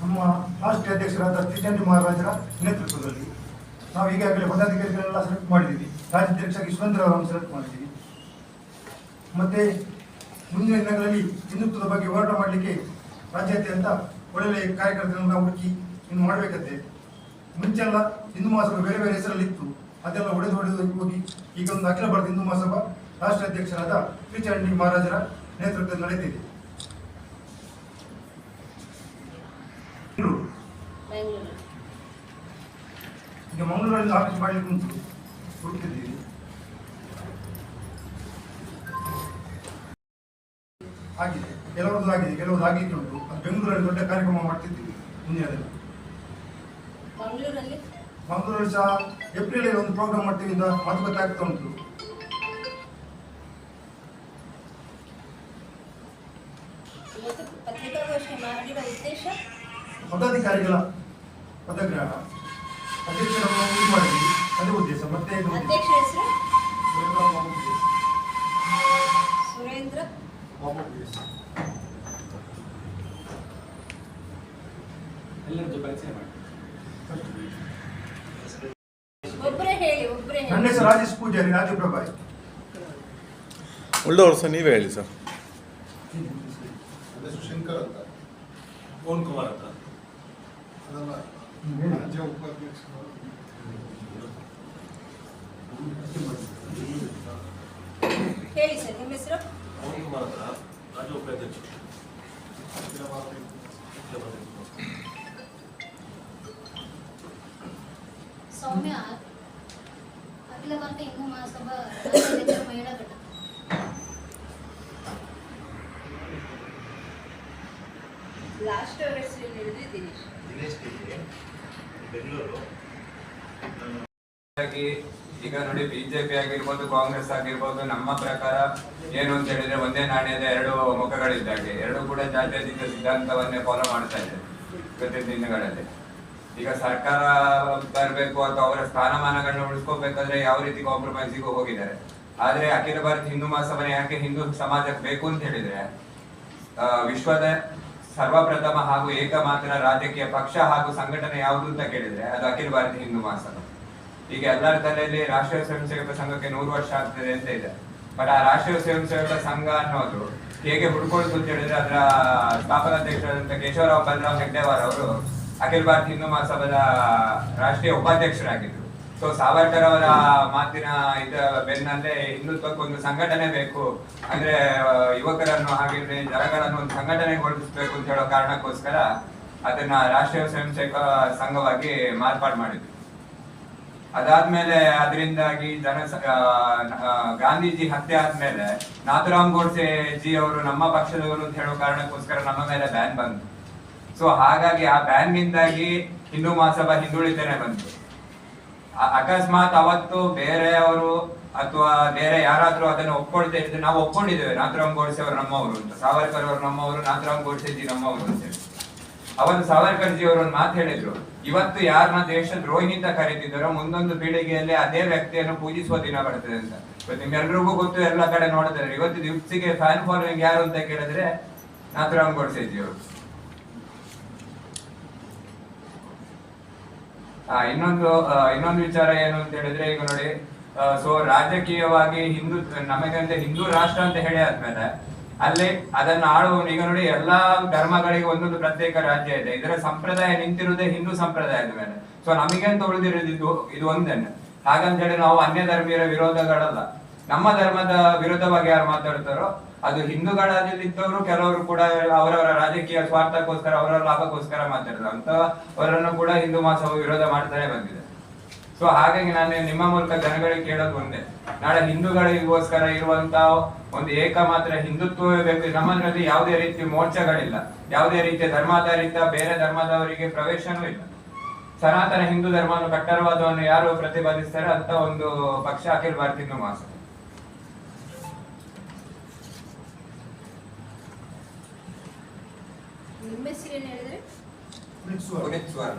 ನಮ್ಮ ರಾಷ್ಟ್ರೀಯ ಅಧ್ಯಕ್ಷರಾದ ತ್ರಿಚಂಡಿ ಮಹಾರಾಜರ ನೇತೃತ್ವದಲ್ಲಿ ನಾವು ಈಗಾಗಲೇ ಪದಾಧಿಕಾರಿಗಳೆಲ್ಲ ಸೆಲೆಕ್ಟ್ ಮಾಡಿದ್ದೀವಿ. ರಾಜ್ಯಾಧ್ಯಕ್ಷರಾಗಿ ಸುರೇಂದ್ರ ಅವರನ್ನು ಸೆಲೆಕ್ಟ್ ಮಾಡಿದ್ದೀವಿ. ಮತ್ತೆ ಮುಂದಿನ ದಿನಗಳಲ್ಲಿ ಹಿಂದುತ್ವದ ಬಗ್ಗೆ ಹೋರಾಟ ಮಾಡಲಿಕ್ಕೆ ರಾಜ್ಯಾದ್ಯಂತ ಒಳ್ಳೊಳ್ಳೆ ಕಾರ್ಯಕರ್ತರನ್ನು ನಾವು ಹುಡುಕಿ ಇನ್ನು ಮಾಡಬೇಕಂತೆ. ಮುಂಚೆಲ್ಲ ಹಿಂದೂ ಮಹಾಸಭಾ ಬೇರೆ ಬೇರೆ ಹೆಸರಲ್ಲಿ ಇತ್ತು ಅದೆಲ್ಲ ಒಡೆದು ಒಡೆದು ಹೋಗಿ ಈಗ ಒಂದು ಅಖಿಲ ಭಾರತ ಹಿಂದೂ ಮಹಾಸಭಾ ರಾಷ್ಟ್ರ ಅಧ್ಯಕ್ಷರಾದ ಚಂಡಿ ಮಹಾರಾಜರ ನೇತೃತ್ವದಲ್ಲಿ ನಡೆದಿದೆ. ಈಗ ಮಂಗಳೂರಲ್ಲಿ ಆಫೀಸ್ ಮಾಡಲಿಕ್ಕೆ ಮುಂಚೆ ಹುಡುಕಿದ್ದೀವಿ ಆಗಿದೆ. ಕೆಲವರದ್ದು ಆಗಿದೆ ಕೆಲವರದ್ದು ಆಗಿದ್ದು ಉಂಟು. ಅದು ಬೆಂಗಳೂರಲ್ಲಿ ದೊಡ್ಡ ಕಾರ್ಯಕ್ರಮ ಮಾಡ್ತಿದ್ದೀವಿ ಮುಂದಿನ ದಿನ. ಮಂಗಳೂರಲ್ಲಿ? ಮಂಗಳೂರಲ್ಲಿ ಸಹ ಏಪ್ರಿಲ್ ಒಂದು ಪ್ರೋಗ್ರಾಮ್ ಮಾಡ್ತೀವಿ ಅಂತ ಮಾತುಕತೆ ಆಗ್ತಾ ಉಂಟು. ಉದ್ದೇಶ? ಪದಾಧಿಕಾರಿಗಳ ಪದಗ್ರಹಣ ಅಧ್ಯಕ್ಷರನ್ನು ಇದು ಮಾಡಿದ್ವಿ ಅದೇ ಉದ್ದೇಶ. ಮತ್ತೆ ಇದು ಉದ್ದೇಶ. ಅಧ್ಯಕ್ಷ ಹೆಸರು? ಸುರೇಂದ್ರ ಎಲ್ಲರದ್ದು ಪರಿಚಯ ಮಾಡಿ. ಒಬ್ಬರೇ ಹೇಳಿ ಒಬ್ಬರೇ ನನ್ನ ಹೆಸರು ರಾಜೇಶ್ ಪೂಜಾರಿ ರಾಜಪ್ರಭಾ ಉಳ್ದವರು ಸರ್ ನೀವೇ ಹೇಳಿ ಸರ್. ನನ್ನ ಹೆಸರು ಶಂಕರ್ ಅಂತ. ಪವನ್ ಕುಮಾರ್ ಅಂತ. ಅದಲ್ಲ ರಾಜ್ಯ ಉಪಾಧ್ಯಕ್ಷರು. ಹೇಳಿ ಸರ್ ನಿಮ್ಮ ಹೆಸರು? ಪವನ್ ಕುಮಾರ್ ಅಂತ ರಾಜ್ಯ ಉಪಾಧ್ಯಕ್ಷ ಅಖಿಲ ಭಾರತ ಸೌಮ್ಯ ಅಖಿಲ ಭಾರತ ಹಿಂದೂ ಮಹಾಸಭಾ ಮಹಿಳಾ ಘಟಕ. ಲಾಸ್ಟ್ ಅವ್ರ ಹೆಸರು ಹೇಳಿದ್ರೆ ದಿನೇಶ್. ದಿನೇಶ್ ಬೆಂಗಳೂರು. ಹಾಗಾಗಿ ಈಗ ನೋಡಿ ಬಿಜೆಪಿ ಆಗಿರ್ಬೋದು ಕಾಂಗ್ರೆಸ್ ಆಗಿರ್ಬೋದು ನಮ್ಮ ಪ್ರಕಾರ ಏನು ಅಂತ ಹೇಳಿದ್ರೆ ಒಂದೇ ನಾಣ್ಯದ ಎರಡು ಮುಖಗಳಿದ್ದಾಗೆ. ಎರಡು ಕೂಡ ಜಾತ್ಯತೀತ ಸಿದ್ಧಾಂತವನ್ನೇ ಫಾಲೋ ಮಾಡ್ತಾ ಇದೆ ಇವತ್ತಿನ ದಿನಗಳಲ್ಲಿ. ಈಗ ಸರ್ಕಾರ ಬರಬೇಕು ಅಥವಾ ಅವರ ಸ್ಥಾನಮಾನಗಳನ್ನ ಉಳಿಸ್ಕೋಬೇಕಾದ್ರೆ ಯಾವ ರೀತಿ ಕಾಂಪ್ರಮೈಸಿಗೂ ಹೋಗಿದ್ದಾರೆ. ಆದ್ರೆ ಅಖಿಲ ಭಾರತ ಹಿಂದೂ ಮಹಾಸಭೆ ಯಾಕೆ ಹಿಂದೂ ಸಮಾಜಕ್ಕೆ ಬೇಕು ಅಂತ ಹೇಳಿದ್ರೆ ಆ, ವಿಶ್ವದ ಸರ್ವಪ್ರಥಮ ಹಾಗೂ ಏಕಮಾತ್ರ ರಾಜಕೀಯ ಪಕ್ಷ ಹಾಗೂ ಸಂಘಟನೆ ಯಾವುದು ಅಂತ ಕೇಳಿದ್ರೆ ಅದು ಅಖಿಲ ಭಾರತ ಹಿಂದೂ ಮಹಾಸಭಾ. ಈಗ ಎಲ್ಲರ ತಲೆಯಲ್ಲಿ ರಾಷ್ಟ್ರೀಯ ಸ್ವಯಂ ಸೇವಕ ಸಂಘಕ್ಕೆ ನೂರು ವರ್ಷ ಆಗ್ತದೆ ಅಂತ ಇದೆ. ಬಟ್ ಆ ರಾಷ್ಟ್ರೀಯ ಸ್ವಯಂ ಸೇವಕ ಸಂಘ ಅನ್ನೋದು ಹೇಗೆ ಹುಡ್ಕೊಳ್ತು ಅಂತ ಹೇಳಿದ್ರೆ ಅದರ ಸ್ಥಾಪನಾಧ್ಯಕ್ಷರಾದಂತ ಕೇಶವರಾವ್ ಬಲರಾಮ್ ಹೆಗ್ಡೆವಾರ್ ಅವರು ಅಖಿಲ ಭಾರತ ಹಿಂದೂ ಮಹಾಸಭಾದ ರಾಷ್ಟ್ರೀಯ ಉಪಾಧ್ಯಕ್ಷರಾಗಿದ್ರು ಸೊ ಸಾವರ್ಕರ್ ಅವರ ಮಾತಿನ ಇದ ಬೆನ್ನಲ್ಲೇ ಹಿಂದುತ್ವಕ್ಕೆ ಒಂದು ಸಂಘಟನೆ ಬೇಕು. ಅಂದ್ರೆ, ಯುವಕರನ್ನು ಹಾಗಿದ್ರೆ ಜನಗಳನ್ನು ಒಂದು ಸಂಘಟನೆಗೊಳಿಸಬೇಕು ಅಂತ ಹೇಳೋ ಕಾರಣಕ್ಕೋಸ್ಕರ ಅದನ್ನ ರಾಷ್ಟ್ರೀಯ ಸ್ವಯಂ ಸೇವಕ ಸಂಘವಾಗಿ ಮಾರ್ಪಾಡು ಮಾಡಿದ್ರು ಅದಾದ್ಮೇಲೆ ಅದರಿಂದಾಗಿ ಜನ ಗಾಂಧೀಜಿ ಹತ್ಯೆ ಆದ್ಮೇಲೆ ನಾಥುರಾಮ್ ಗೋಡ್ಸೆ ಜಿ ಅವರು ನಮ್ಮ ಪಕ್ಷದವರು ಅಂತ ಹೇಳೋ ಕಾರಣಕ್ಕೋಸ್ಕರ ನಮ್ಮ ಮೇಲೆ ಬ್ಯಾನ್ ಬಂತು. ಸೊ, ಹಾಗಾಗಿ ಆ ಬ್ಯಾನ್ ನಿಂದಾಗಿ ಹಿಂದೂ ಮಹಾಸಭಾ ಹಿಂದುಳಿತೇನೆ ಬಂತು. ಅಕಸ್ಮಾತ್ ಅವತ್ತು ಬೇರೆಯವರು ಅಥವಾ ಬೇರೆ ಯಾರಾದ್ರೂ ಅದನ್ನು ಒಪ್ಕೊಳ್ತಾ ಇದ್ರೆ ನಾವು ಒಪ್ಕೊಂಡಿದ್ದೇವೆ. ನಾಥರಾಮ್ ಗೋಡ್ಸೆ ಅವರು ನಮ್ಮವರು ಅಂತ. ಸಾವರ್ಕರ್ ಅವರು ನಮ್ಮವರು, ನಾಥರಾಮ್ ಗೋಡ್ಸೆ ಜಿ ನಮ್ಮವರು ಅಂತ ಹೇಳಿ. ಅವತ್ತು ಸಾವರ್ಕರ್ ಜಿ ಅವರು ಒಂದು ಮಾತು ಹೇಳಿದ್ರು. ಇವತ್ತು ಯಾರನ್ನ ದೇಶ ದ್ರೋಹಿ ಅಂತ ಕರೀತಿದ್ದಾರೋ ಮುಂದೊಂದು ಪೀಳಿಗೆಯಲ್ಲಿ ಅದೇ ವ್ಯಕ್ತಿಯನ್ನು ಪೂಜಿಸುವ ದಿನ ಬರ್ತದೆ ಅಂತ. ಇವತ್ತು ನಿಮ್ಗೆಲ್ರಿಗೂ ಗೊತ್ತು, ಎಲ್ಲ ಕಡೆ ನೋಡಿದ್ರೆ. ಇವತ್ತು ದಿವ್ಸಿಗೆ ಫ್ಯಾನ್ ಫಾಲೋವಿಂಗ್ ಯಾರು ಅಂತ ಕೇಳಿದ್ರೆ ನಾಥರಾಮ್ ಗೋಡ್ಸೆ ಜಿ ಅವರು ಆ, ಇನ್ನೊಂದು ಇನ್ನೊಂದು ವಿಚಾರ ಏನು ಅಂತ ಹೇಳಿದ್ರೆ, ಈಗ ನೋಡಿ ಸೊ ರಾಜಕೀಯವಾಗಿ ಹಿಂದೂ ನಮಗಂತೆ ಹಿಂದೂ ರಾಷ್ಟ್ರ ಅಂತ ಹೇಳಿ ಆದ್ಮೇಲೆ, ಅಲ್ಲಿ ಅದನ್ನ ಆಳುವವನು, ಈಗ ನೋಡಿ, ಎಲ್ಲಾ ಧರ್ಮಗಳಿಗೆ ಒಂದೊಂದು ಪ್ರತ್ಯೇಕ ರಾಜ್ಯ ಇದೆ. ಇದರ ಸಂಪ್ರದಾಯ ನಿಂತಿರುವುದೇ ಹಿಂದೂ ಸಂಪ್ರದಾಯದ ಮೇಲೆ. ಸೊ ನಮಗೆ ಅಂತ ಉಳಿದಿರೋದು ಇದು ಇದು ಒಂದೇನೆ ಹಾಗಂತ ಹೇಳಿ ನಾವು ಅನ್ಯ ಧರ್ಮೀಯರ ವಿರೋಧಗಳಲ್ಲ. ನಮ್ಮ ಧರ್ಮದ ವಿರುದ್ಧವಾಗಿ ಯಾರು ಮಾತಾಡ್ತಾರೋ ಅದು ಇದ್ದವರು ಕೆಲವರು ಕೂಡ ಅವರವರ ರಾಜಕೀಯ ಸ್ವಾರ್ಥಕ್ಕೋಸ್ಕರ ಅವರ ಲಾಭಕ್ಕೋಸ್ಕರ ಮಾತಾಡಿದ್ರು. ಅಂತ ಅವರನ್ನು ಕೂಡ ಹಿಂದೂ ಮಹಾಸಭಾ ವಿರೋಧ ಮಾಡ್ತಾನೆ ಬಂದಿದೆ. ಸೊ ಹಾಗಾಗಿ ನಾನು ನಿಮ್ಮ ಮೂಲಕ ಜನಗಳಿಗೆ ಕೇಳೋದು ಒಂದೇ. ನಾಳೆ ಹಿಂದೂಗಳಿಗೋಸ್ಕರ ಇರುವಂತ ಒಂದು ಏಕಮಾತ್ರ ಹಿಂದುತ್ವವೇ ಬೇಕು. ನಮ್ಮದ್ರಲ್ಲಿ ಯಾವುದೇ ರೀತಿ ಮೋರ್ಚಾಗಳಿಲ್ಲ. ಯಾವುದೇ ರೀತಿಯ ಧರ್ಮಾಧಾರಿತ, ಬೇರೆ ಧರ್ಮದವರಿಗೆ ಪ್ರವೇಶನೂ ಇಲ್ಲ. ಸನಾತನ ಹಿಂದೂ ಧರ್ಮವನ್ನು ಕಟ್ಟರವಾದವನ್ನು ಯಾರು ಪ್ರತಿಪಾದಿಸ್ತಾರೆ? ಅಂತ ಒಂದು ಪಕ್ಷ ಅಖಿಲ ಭಾರತೀಯ ಹಿಂದೂ ಮಹಾಸಭಾ ನಿಮ್ಮ ಹೆಸರು ಏನು ಹೇಳಿದ್ರೆ ಪುನೀತ್ ಸುವರ್ಣ. ಪುನೀತ್ ಸುವರ್ಣ